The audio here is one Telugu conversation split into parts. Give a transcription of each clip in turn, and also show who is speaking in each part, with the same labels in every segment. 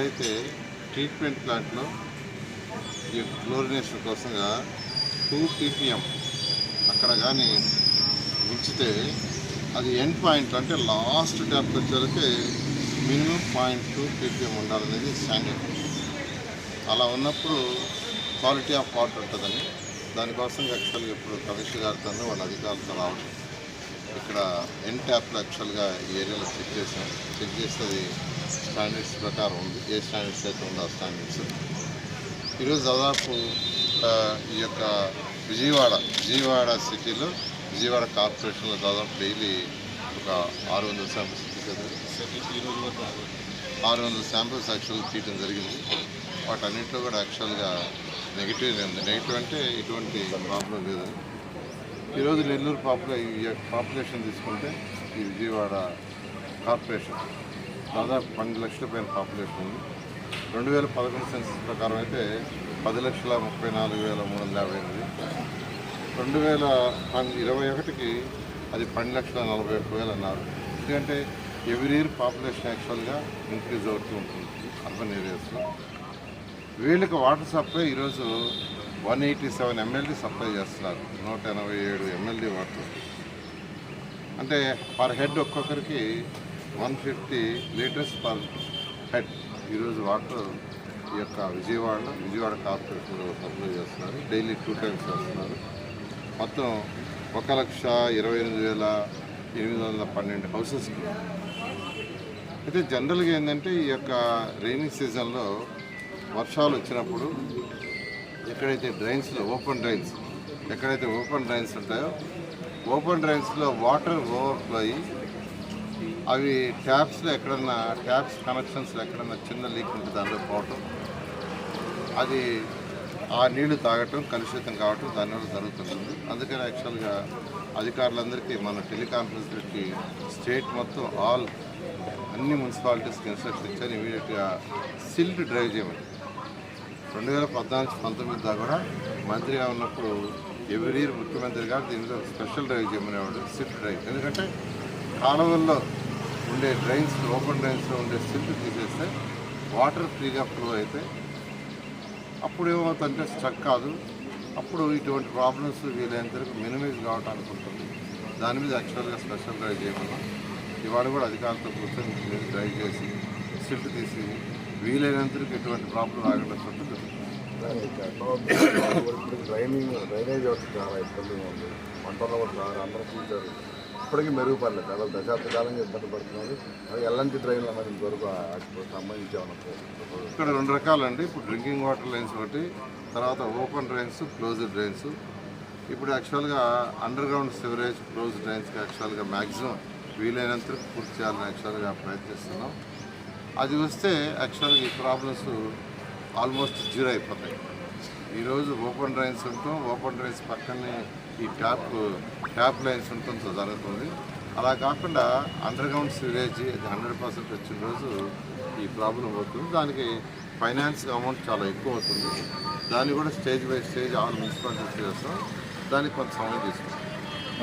Speaker 1: ఎక్కడైతే ట్రీట్మెంట్ ప్లాంట్లో ఈ క్లోరినేషన్ కోసంగా టూ పీపీఎం అక్కడ కానీ ఉంచితే అది ఎండ్ పాయింట్ అంటే లాస్ట్ డెప్త్ వచ్చేసరికి minimum point two ppm standard standard అలా ఉన్నప్పుడు క్వాలిటీ ఆఫ్ వాటర్ ఉంటుందని దానికోసం యాక్చువల్గా ఇప్పుడు కమిషనర్ గారితో వాళ్ళ అధికారులతో రావడం. ఇక్కడ ఎన్ ట్యాప్లో యాక్చువల్గా ఈ ఏరియాలో చెక్ చేసాం. చెక్ చేస్తే అది స్టాండర్డ్స్ ప్రకారం ఉంది ఏ స్టాండర్డ్స్ అయితే ఉందో ఆ స్టాండర్డ్స్. ఈరోజు దాదాపు ఈ యొక్క విజయవాడ విజయవాడ సిటీలో విజయవాడ కార్పొరేషన్లో దాదాపు డైలీ ఒక ఆరు వందల శాంపిల్స్ ఆరు వందల శాంపిల్స్ యాక్చువల్గా తీయడం జరిగింది. వాటన్నింటిలో కూడా యాక్చువల్గా నెగిటివ్ ఉంది నెగిటివ్ అంటే ఎటువంటి ప్రాబ్లం లేదని ఈరోజు నెల్లూరు పాపులే ఈ పాపులేషన్ తీసుకుంటే ఈ విజయవాడ కార్పొరేషన్ దాదాపు పన్నెండు లక్షల పైన పాపులేషన్ ఉంది. రెండు వేల పదకొండు సెన్సస్ ప్రకారం అయితే పది లక్షల ముప్పై నాలుగు వేల మూడు వందల యాభై ఎనిమిది. రెండు వేల పన్ ఇరవై ఒకటికి అది పన్నెండు లక్షల నలభై ఒక్క వేలు అన్నారు. ఎందుకంటే ఎవ్రీ ఇయర్ పాపులేషన్ యాక్చువల్గా ఇంక్రీజ్ అవుతూ ఉంటుంది అర్బన్ ఏరియాస్లో వీళ్ళకి వాటర్ సప్లై ఈరోజు one eighty seven MLD supply చేస్తున్నారు. నూట ఎనభై ఏడు ఎంఎల్డీ వాటర్ అంటే పర్ హెడ్ ఒక్కొక్కరికి one fifty litres per head. ఈరోజు వాటర్ ఈ యొక్క విజయవాడలో విజయవాడ కార్పొరేషన్లో సప్లై చేస్తున్నారు. డైలీ టూ టైమ్స్ చేస్తున్నారు మొత్తం ఒక లక్ష ఇరవై ఎనిమిది వేల ఎనిమిది వందల పన్నెండు హౌసెస్కి అయితే జనరల్గా ఏంటంటే ఈ యొక్క రైనీ సీజన్లో వర్షాలు వచ్చినప్పుడు ఎక్కడైతే డ్రైన్స్లో ఓపెన్ డ్రైన్స్ ఎక్కడైతే ఓపెన్ డ్రైన్స్ ఉంటాయో ఓపెన్ డ్రైన్స్లో వాటర్ ఓవర్ఫ్లో అయ్యి అవి ట్యాప్స్లో ఎక్కడన్నా ట్యాప్స్ కనెక్షన్స్లో ఎక్కడన్నా చిన్న లీక్ ఉంటే దాంట్లో పోవటం. అది ఆ నీళ్ళు తాగటం కలుషితం కావటం దానివల్ల జరుగుతుంది అందుకని యాక్చువల్గా అధికారులందరికీ మన టెలికాన్ఫరెన్స్కి స్టేట్ మొత్తం ఆల్ అన్ని మున్సిపాలిటీస్కి ఇన్స్ట్రక్షన్ ఇచ్చాను ఇమీడియట్గా సిల్ట్ డ్రైవ్ చేయమని రెండు వేల పద్నాలుగు పంతొమ్మిది దాకా కూడా మంత్రిగా ఉన్నప్పుడు ఎవ్రీ ఇయర్ ముఖ్యమంత్రి గారు దీనిలో స్పెషల్ డ్రైవ్ చేయమనేవాడు సిల్ట్ డ్రైవ్. ఎందుకంటే కాలువల్లో ఉండే డ్రైన్స్ ఓపెన్ డ్రైన్స్లో ఉండే సిల్ట్ తీసేస్తే వాటర్ ఫ్రీగా ఫ్లో అయితే అప్పుడు ఏమవుతుందంటే స్ట్రక్ కాదు. అప్పుడు ఇటువంటి ప్రాబ్లమ్స్ వీలైనంత వరకు మినిమైజ్ కావడానికి ఉంటుంది. దాని మీద యాక్చువల్గా స్పెషల్ డ్రైవ్ చేయమన్నాం. ఇవాళ కూడా అధికారులతో కూర్చొని దీని డ్రైవ్ చేసి సిల్ట్ తీసి వీలైనంత వరకు ఎటువంటి ప్రాబ్లం రాకుండా చూడటం
Speaker 2: ఇప్పుడు డ్రైనింగ్ డ్రైనేజ్ వ్యవస్థ చాలా ఇబ్బందిగా ఉంది. పంటల్లో కూడా అందరూ చూశారు ఇప్పటికీ మెరుగుపడలేదు. అలా దశాబ్ద కాలంగా ఇబ్బంది పడుతున్నారు. అది ఎలాంటి డ్రైన్లు మరి ఇంతవరకు వాటికి
Speaker 1: ఇక్కడ రెండు రకాలండి. ఇప్పుడు డ్రింకింగ్ వాటర్ లైన్స్ ఒకటి తర్వాత ఓపెన్ డ్రైన్స్ క్లోజ్డ్ డ్రైన్స్. ఇప్పుడు యాక్చువల్గా అండర్ గ్రౌండ్ సివరేజ్ క్లోజ్ డ్రైన్స్కి యాక్చువల్గా మ్యాక్సిమం వీలైనంత పూర్తి చేయాలని యాక్చువల్గా ప్రయత్నిస్తున్నాం అది వస్తే యాక్చువల్గా ఈ ప్రాబ్లమ్స్ ఆల్మోస్ట్ జీరో అయిపోతాయి. ఈరోజు ఓపెన్ డ్రైన్స్ ఉంటాం. ఓపెన్ డ్రైన్స్ పక్కనే ఈ ట్యాప్ ట్యాప్ లైన్స్ ఉండటంతో జరుగుతుంది. అలా కాకుండా underground sewerage hundred percent వచ్చిన రోజు ఈ ప్రాబ్లం అవుతుంది. దానికి ఫైనాన్స్ అమౌంట్ చాలా ఎక్కువ అవుతుంది. దాన్ని కూడా stage by stage all municipalities చేస్తాం. దానికి కొంత సమయం తీసుకుంటాం.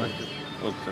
Speaker 1: ఓకే. ఓకే